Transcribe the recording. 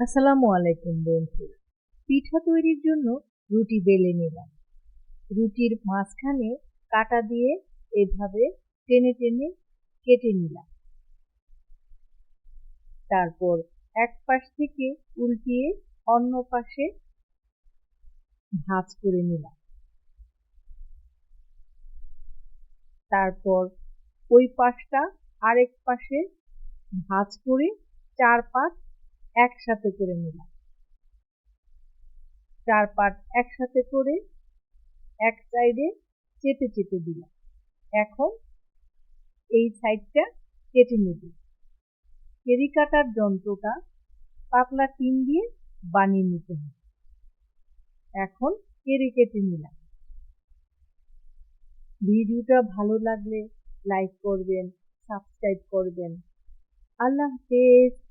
আসসালামু আলাইকুম বন্ধু। পিঠা তৈরির জন্য রুটি বেলে নিলাম। রুটির মাঝখানে কাটা দিয়ে এভাবে টেনে টেনে কেটে নিলাম। তারপর এক পাশ থেকে উল্টিয়ে অন্য পাশে ভাঁজ করে নিলাম। তারপর ওই পাশটা আরেক পাশে ভাঁজ করে চার পাট একসাথে করে নিলাম। চার পাট একসাথে করে এক সাইডে চেপে চেপে দিলাম। এখন এই সাইডটা কেটে নেব। কেরি কাটার যন্ত্রটা পাতলা টিন দিয়ে বানিয়ে নিতে হবে। এখন কেরি কেটে নিলাম। ভিডিওটা ভালো লাগলে লাইক করবেন, সাবস্ক্রাইব করবেন। আল্লাহ হাফেজ।